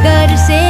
सागर से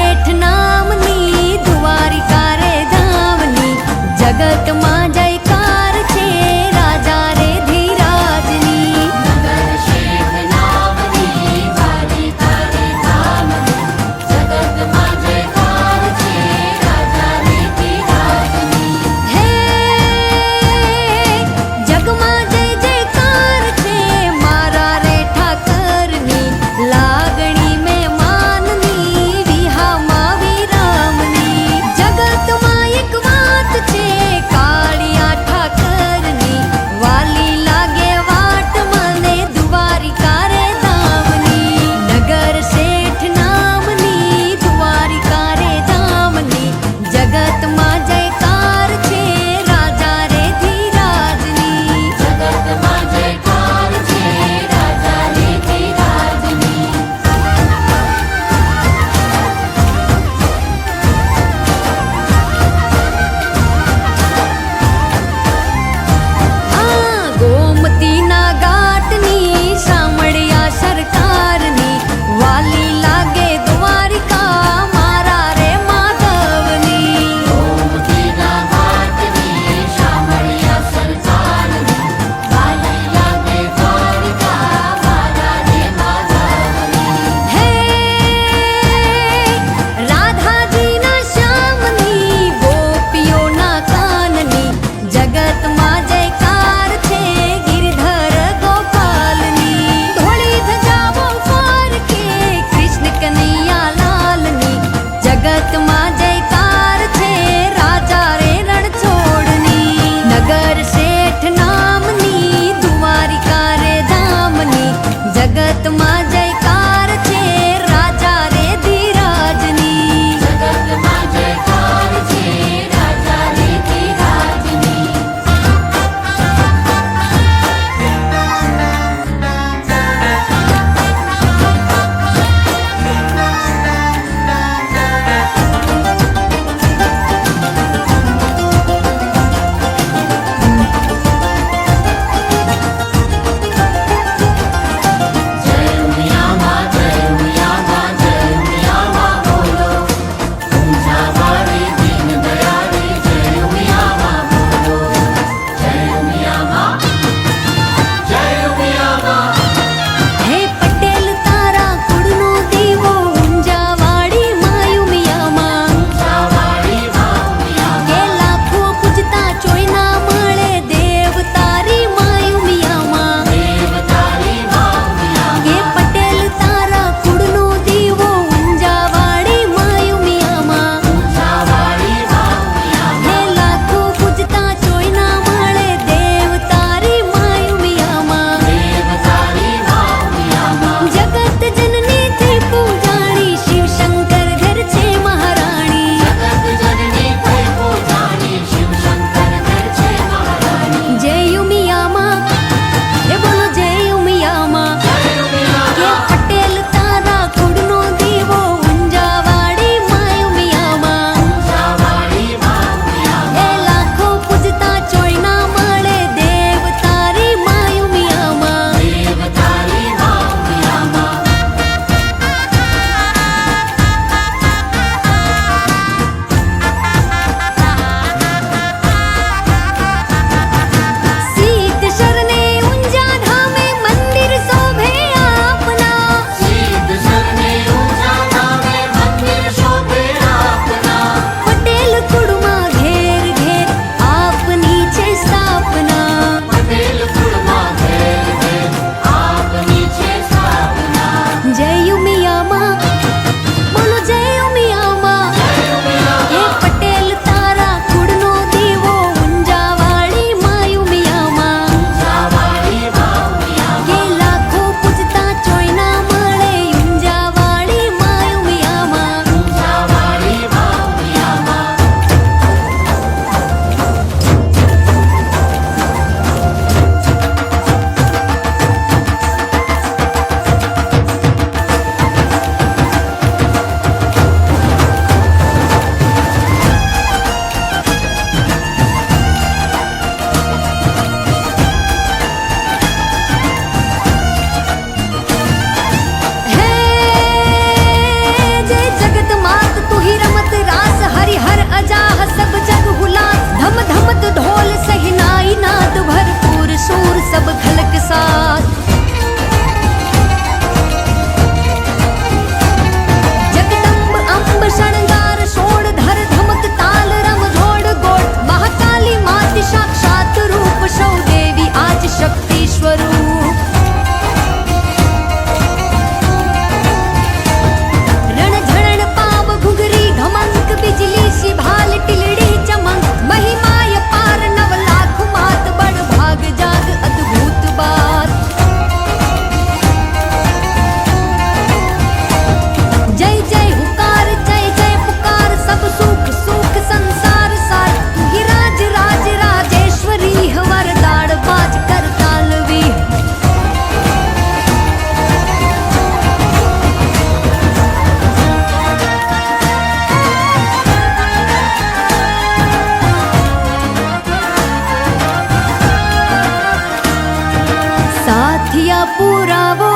புறாவோ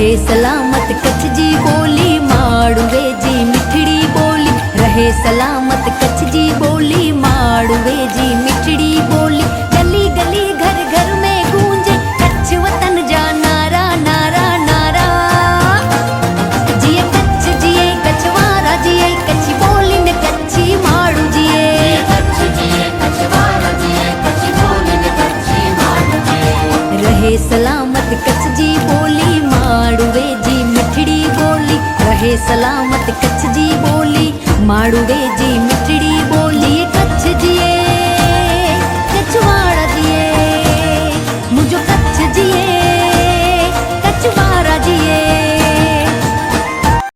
રહે સલામત કચ્છજી બોલી માળુવેજી મીઠડી બોલી રહે સલામત કચ્છજી બોલી માળુવેજી મીઠડી બોલી સલામત કચ્છજી બોલી માળું વેજ